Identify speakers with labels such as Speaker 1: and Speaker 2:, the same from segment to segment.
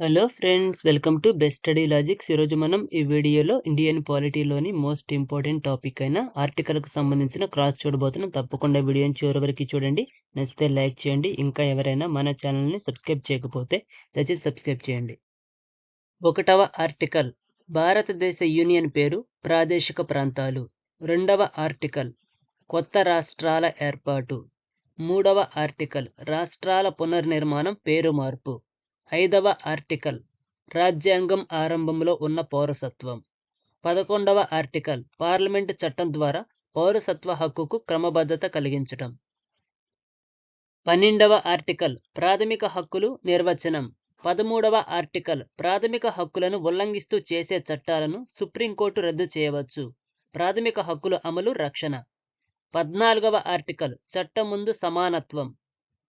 Speaker 1: Hello friends welcome to best study logics ఈరోజు మనం ఈ వీడియోలో ఇండియన్ పాలిటీలోని మోస్ట్ ఇంపార్టెంట్ టాపిక్ అయిన ఆర్టికల్కు సంబంధించిన క్రాస్ చూడబోతున్నాం. తప్పకుండా వీడియోని చివరి వరకు చూడండి. నచ్చితే లైక్ చేయండి. ఇంకా ఎవరైనా మన ఛానల్ని సబ్స్క్రైబ్ చేయకపోతే దయచేసి సబ్స్క్రైబ్ చేయండి. ఒకటవ ఆర్టికల్ భారతదేశ యూనియన్ పేరు ప్రాదేశిక ప్రాంతాలు. రెండవ ఆర్టికల్ కొత్త రాష్ట్రాల ఏర్పాటు. మూడవ ఆర్టికల్ రాష్ట్రాల పునర్నిర్మాణం పేరు మార్పు. ఐదవ ఆర్టికల్. రాజ్యాంగం ఆరంభంలో ఉన్న పౌరసత్వం. పదకొండవ ఆర్టికల్. పార్లమెంటు చట్టం ద్వారా పౌరసత్వ హక్కుకు క్రమబద్ధత కలిగించటం. పన్నెండవ ఆర్టికల్. ప్రాథమిక హక్కులు నిర్వచనం. పదమూడవ ఆర్టికల్. ప్రాథమిక హక్కులను ఉల్లంఘిస్తూ చేసే చట్టాలను సుప్రీంకోర్టు రద్దు చేయవచ్చు. ప్రాథమిక హక్కుల అమలు రక్షణ. పద్నాలుగవ ఆర్టికల్. చట్టం ముందు సమానత్వం.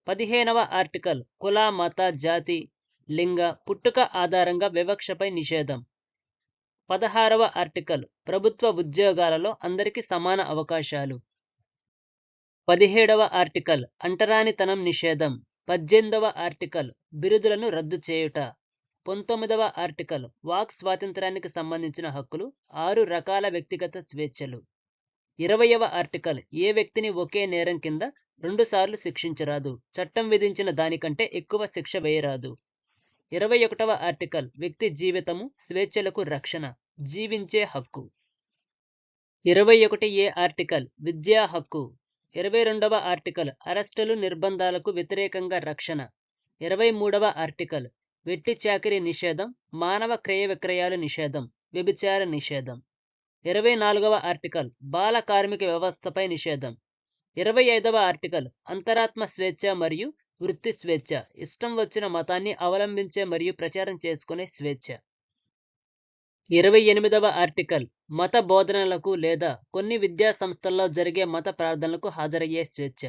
Speaker 1: పదిహేనవ ఆర్టికల్. కుల మత జాతి లింగ పుట్టుక ఆధారంగా వివక్షపై నిషేధం. పదహారవ ఆర్టికల్. ప్రభుత్వ ఉద్యోగాలలో అందరికీ సమాన అవకాశాలు. పదిహేడవ ఆర్టికల్. అంటరానితనం నిషేధం. పద్దెనిమిదవ ఆర్టికల్. బిరుదులను రద్దు చేయుట. పంతొమ్మిదవ ఆర్టికల్. వాక్ స్వాతంత్రానికి సంబంధించిన హక్కులు. ఆరు రకాల వ్యక్తిగత స్వేచ్ఛలు. ఇరవయవ ఆర్టికల్. ఏ వ్యక్తిని ఒకే నేరం కింద రెండుసార్లు శిక్షించరాదు. చట్టం విధించిన దానికంటే ఎక్కువ శిక్ష వేయరాదు. ఇరవై ఒకటవ ఆర్టికల్ వ్యక్తి జీవితము స్వేచ్ఛలకు రక్షణ జీవించే హక్కు. ఇరవై ఒకటి ఏ ఆర్టికల్ విద్యా హక్కు. ఇరవై రెండవ ఆర్టికల్ అరెస్టులు నిర్బంధాలకు వ్యతిరేకంగా రక్షణ. ఇరవై మూడవ ఆర్టికల్ వెట్టి చాకరీ నిషేధం మానవ క్రయ విక్రయాల నిషేధం వ్యభిచార నిషేధం. ఇరవై నాలుగవ ఆర్టికల్ బాల కార్మిక వ్యవస్థపై నిషేధం. ఇరవై ఐదవ ఆర్టికల్ అంతరాత్మ స్వేచ్ఛ మరియు వృత్తి స్వేచ్ఛ. ఇష్టం వచ్చిన మతాన్ని అవలంబించే మరియు ప్రచారం చేసుకునే స్వేచ్ఛ. ఇరవై ఎనిమిదవ ఆర్టికల్. మత బోధనలకు లేదా కొన్ని విద్యా సంస్థల్లో జరిగే మత ప్రార్థనలకు హాజరయ్యే స్వేచ్ఛ.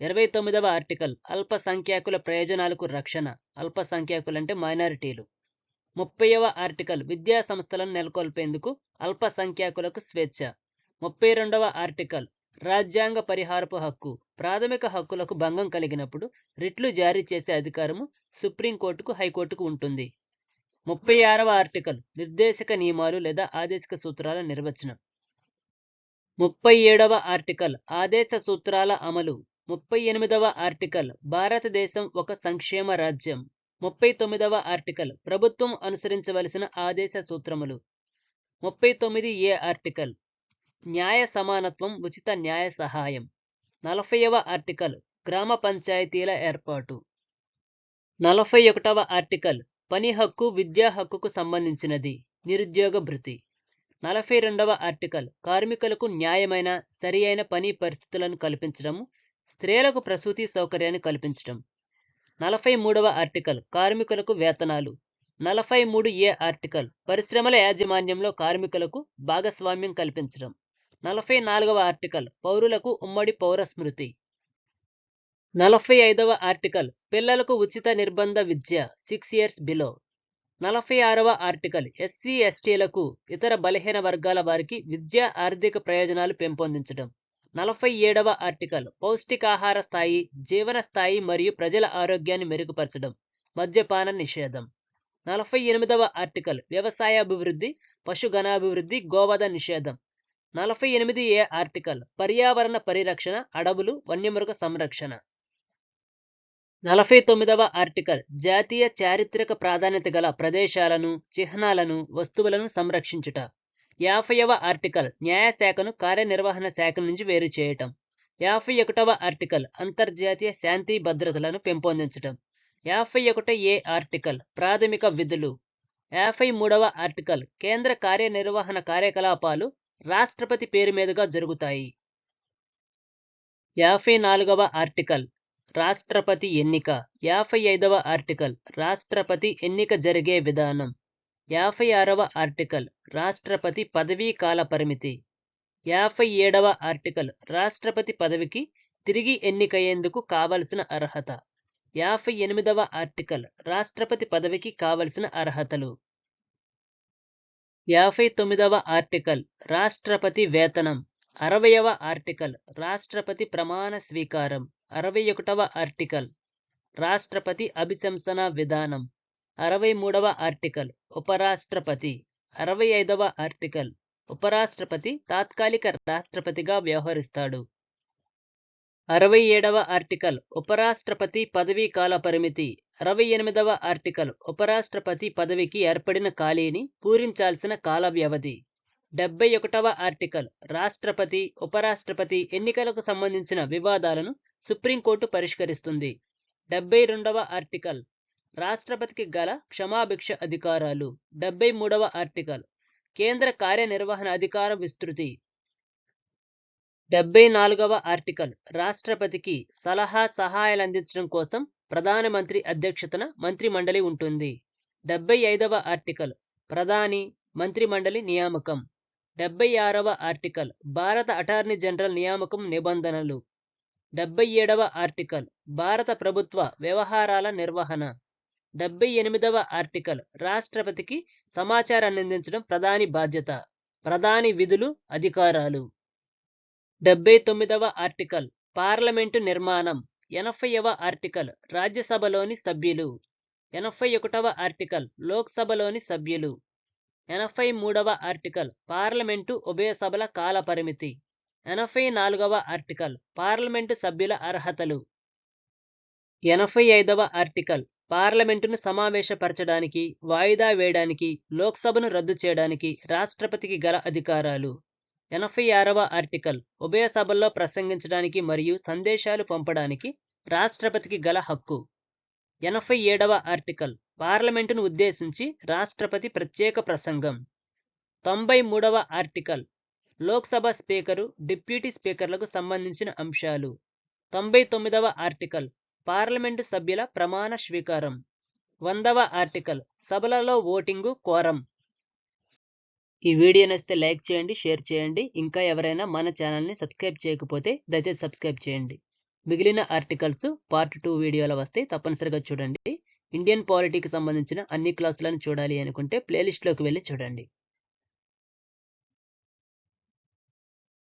Speaker 1: ఇరవై తొమ్మిదవ ఆర్టికల్. అల్పసంఖ్యాకుల ప్రయోజనాలకు రక్షణ. అల్పసంఖ్యాకులంటే మైనారిటీలు. ముప్పైవ ఆర్టికల్. విద్యా సంస్థలను నెలకొల్పేందుకు అల్పసంఖ్యాకులకు స్వేచ్ఛ. ముప్పై రెండవ ఆర్టికల్. రాజ్యాంగ పరిహారపు హక్కు ప్రాథమిక హక్కులకు భంగం కలిగినప్పుడు రిట్లు జారీ చేసే అధికారము సుప్రీంకోర్టుకు హైకోర్టుకు ఉంటుంది. ముప్పై ఆరవ ఆర్టికల్ నిర్దేశక నియమాలు లేదా ఆదేశిక సూత్రాల నిర్వచనం. ముప్పై ఏడవ ఆర్టికల్ ఆదేశ సూత్రాల అమలు. ముప్పై ఎనిమిదవ ఆర్టికల్ భారతదేశం ఒక సంక్షేమ రాజ్యం. ముప్పై తొమ్మిదవ ఆర్టికల్ ప్రభుత్వం అనుసరించవలసిన ఆదేశ సూత్రములు. ముప్పై తొమ్మిది ఏ ఆర్టికల్ న్యాయ సమానత్వం ఉచిత న్యాయ సహాయం. నలభైవ ఆర్టికల్ గ్రామ పంచాయతీల ఏర్పాటు. నలభై ఒకటవ ఆర్టికల్ పని హక్కు విద్యా హక్కుకు సంబంధించినది నిరుద్యోగ భృతి. నలభై రెండవ ఆర్టికల్ కార్మికులకు న్యాయమైన సరి అయిన పని పరిస్థితులను కల్పించడం స్త్రీలకు ప్రసూతి సౌకర్యాన్ని కల్పించడం. నలభై మూడవ ఆర్టికల్ కార్మికులకు వేతనాలు. నలభై మూడు ఏ ఆర్టికల్ పరిశ్రమల యాజమాన్యంలో కార్మికులకు భాగస్వామ్యం కల్పించడం. నలభై నాలుగవ ఆర్టికల్ పౌరులకు ఉమ్మడి పౌర స్మృతి. నలభై ఐదవ ఆర్టికల్ పిల్లలకు ఉచిత నిర్బంధ విద్య సిక్స్ ఇయర్స్ బిలో నలభై ఆరవ ఆర్టికల్ ఎస్సీ ఎస్టీలకు ఇతర బలహీన వర్గాల వారికి విద్యా ఆర్థిక ప్రయోజనాలు పెంపొందించడం. నలభై ఏడవ ఆర్టికల్ పౌష్టికాహార స్థాయి జీవన స్థాయి మరియు ప్రజల ఆరోగ్యాన్ని మెరుగుపరచడం. మద్యపాన నిషేధం. నలభై ఎనిమిదవ ఆర్టికల్ వ్యవసాయ అభివృద్ధి పశుగణాభివృద్ధి గోవధ నిషేధం. నలభై ఎనిమిది ఏ ఆర్టికల్ పర్యావరణ పరిరక్షణ అడవులు వన్యమృగ సంరక్షణ. నలభై తొమ్మిదవ ఆర్టికల్ జాతీయ చారిత్రక ప్రాధాన్యత గల ప్రదేశాలను చిహ్నాలను వస్తువులను సంరక్షించుట. యాభైవ ఆర్టికల్ న్యాయశాఖను కార్యనిర్వహణ శాఖ నుంచి వేరు చేయటం. యాభై ఒకటవ ఆర్టికల్ అంతర్జాతీయ శాంతి భద్రతలను పెంపొందించటం. యాభై ఒకటి ఏ ఆర్టికల్ ప్రాథమిక విధులు. యాభై మూడవ ఆర్టికల్ కేంద్ర కార్యనిర్వహణ కార్యకలాపాలు రాష్ట్రపతి పేరు మీదుగా జరుగుతాయి. యాభై నాలుగవ ఆర్టికల్ రాష్ట్రపతి ఎన్నిక. యాభై ఐదవ ఆర్టికల్ రాష్ట్రపతి ఎన్నిక జరిగే విధానం. యాభై ఆరవ ఆర్టికల్ రాష్ట్రపతి పదవీ కాల పరిమితి. యాభై ఏడవ ఆర్టికల్ రాష్ట్రపతి పదవికి తిరిగి ఎన్నికయ్యేందుకు కావలసిన అర్హత. యాభై ఎనిమిదవ ఆర్టికల్ రాష్ట్రపతి పదవికి కావలసిన అర్హతలు. యాభై తొమ్మిదవ ఆర్టికల్ రాష్ట్రపతి వేతనం. అరవయవ ఆర్టికల్ రాష్ట్రపతి ప్రమాణ స్వీకారం. అరవై ఒకటవ ఆర్టికల్ రాష్ట్రపతి అభిశంసన విధానం. అరవై మూడవ ఆర్టికల్ ఉపరాష్ట్రపతి. అరవై ఐదవ ఆర్టికల్ ఉపరాష్ట్రపతి తాత్కాలిక రాష్ట్రపతిగా వ్యవహరిస్తాడు. అరవై ఏడవ ఆర్టికల్ ఉపరాష్ట్రపతి పదవీ కాల పరిమితి. అరవై ఎనిమిదవ ఆర్టికల్ ఉపరాష్ట్రపతి పదవికి ఏర్పడిన ఖాళీని పూరించాల్సిన కాల వ్యవధి. డెబ్బై ఒకటవ ఆర్టికల్ రాష్ట్రపతి ఉపరాష్ట్రపతి ఎన్నికలకు సంబంధించిన వివాదాలను సుప్రీంకోర్టు పరిష్కరిస్తుంది. డెబ్బై రెండవ ఆర్టికల్ రాష్ట్రపతికి గల క్షమాభిక్ష అధికారాలు. డెబ్బై మూడవ ఆర్టికల్ కేంద్ర కార్యనిర్వహణ అధికార విస్తృతి. డెబ్బై నాలుగవ ఆర్టికల్. రాష్ట్రపతికి సలహా సహాయాలు అందించడం కోసం ప్రధానమంత్రి అధ్యక్షతన మంత్రిమండలి ఉంటుంది. డెబ్బై ఐదవ ఆర్టికల్. ప్రధాని మంత్రిమండలి నియామకం. డెబ్బై ఆరవ ఆర్టికల్. భారత అటార్నీ జనరల్ నియామకం నిబంధనలు. డెబ్బై ఏడవ ఆర్టికల్. భారత ప్రభుత్వ వ్యవహారాల నిర్వహణ. డెబ్బై ఎనిమిదవ ఆర్టికల్. రాష్ట్రపతికి సమాచారాన్ని అందించడం ప్రధాని బాధ్యత. ప్రధాని విధులు అధికారాలు. డెబ్బై తొమ్మిదవ ఆర్టికల్ పార్లమెంటు నిర్మాణం ఎనభైవ ఆర్టికల్ రాజ్యసభలోని సభ్యులు. ఎనభై ఒకటవ ఆర్టికల్ లోక్సభలోని సభ్యులు. ఎనభై మూడవ ఆర్టికల్ పార్లమెంటు ఉభయ సభల కాల పరిమితి. ఎనభై నాలుగవ ఆర్టికల్ పార్లమెంటు సభ్యుల అర్హతలు. ఎనభై ఐదవ ఆర్టికల్ పార్లమెంటును సమావేశపరచడానికి వాయిదా వేయడానికి లోక్సభను రద్దు చేయడానికి రాష్ట్రపతికి గల అధికారాలు. ఎనభై ఆరవ ఆర్టికల్. ఉభయ సభల్లో ప్రసంగించడానికి మరియు సందేశాలు పంపడానికి రాష్ట్రపతికి గల హక్కు. ఎనభై ఏడవ ఆర్టికల్. పార్లమెంటును ఉద్దేశించి రాష్ట్రపతి ప్రత్యేక ప్రసంగం. తొంభై మూడవ ఆర్టికల్. లోక్సభ స్పీకరు డిప్యూటీ స్పీకర్లకు సంబంధించిన అంశాలు. తొంభై తొమ్మిదవ ఆర్టికల్. పార్లమెంటు సభ్యుల ప్రమాణ స్వీకారం. వందవ ఆర్టికల్. సభలలో ఓటింగు కోరం. ఈ వీడియో నచ్చితే లైక్ చేయండి షేర్ చేయండి. ఇంకా ఎవరైనా మన ఛానల్ని సబ్స్క్రైబ్ చేయకపోతే దయచేసి సబ్స్క్రైబ్ చేయండి. మిగిలిన ఆర్టికల్స్ పార్ట్ టూ వీడియోలో వస్తే తప్పనిసరిగా చూడండి. ఇండియన్ పాలిటీకి సంబంధించిన అన్ని క్లాసులను చూడాలి అనుకుంటే ప్లేలిస్ట్లోకి వెళ్ళి చూడండి.